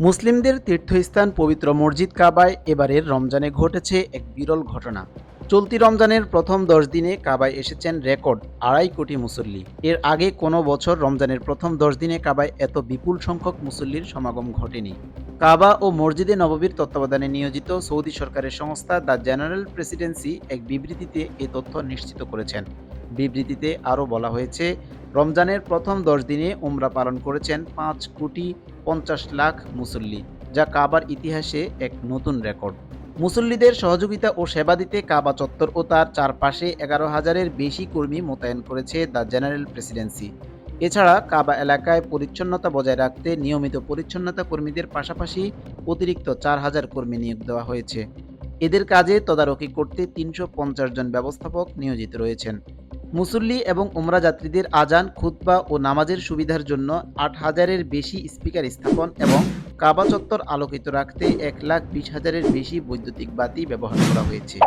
মুসলিমদের তীর্থস্থান পবিত্র মসজিদ কাবায় এবারের রমজানে ঘটেছে এক বিরল ঘটনা। চলতি রমজানের প্রথম দশ দিনে কাবায় এসেছেন রেকর্ড আড়াই কোটি মুসল্লি। এর আগে কোনো বছর রমজানের প্রথম দশ দিনে কাবায় এত বিপুল সংখ্যক মুসল্লির সমাগম ঘটেনি। কাবা ও মসজিদে নববীর তত্ত্বাবধানে নিয়োজিত সৌদি সরকারের সংস্থা দ্য জেনারেল প্রেসিডেন্সি এক বিবৃতিতে এ তথ্য নিশ্চিত করেছেন। বিবৃতিতে আরও বলা হয়েছে, রমজানের প্রথম দশ দিনে উমরা পালন করেছেন পাঁচ কোটি পঞ্চাশ লাখ মুসল্লি, যা কাবার ইতিহাসে এক নতুন রেকর্ড। মুসল্লিদের সহযোগিতা ও সেবা দিতে কাবা চত্বর ও তার চারপাশে এগারো হাজারের বেশি কর্মী মোতায়েন করেছে দ্য জেনারেল প্রেসিডেন্সি। এছাড়া কাবা এলাকায় পরিচ্ছন্নতা বজায় রাখতে নিয়মিত পরিচ্ছন্নতা কর্মীদের পাশাপাশি অতিরিক্ত চার হাজার কর্মী নিয়োগ দেওয়া হয়েছে। এদের কাজে তদারকি করতে তিনশো পঞ্চাশ জন ব্যবস্থাপক নিয়োজিত রয়েছেন। মুসল্লি এবং উমরা যাত্রীদের আজান, খুতবা ও নামাজের সুবিধার জন্য আট হাজারের বেশি স্পিকার স্থাপন এবং কাবা চত্বর আলোকিত রাখতে এক লাখ বিশ হাজারের বেশি বৈদ্যুতিক বাতি ব্যবহার করা হয়েছে।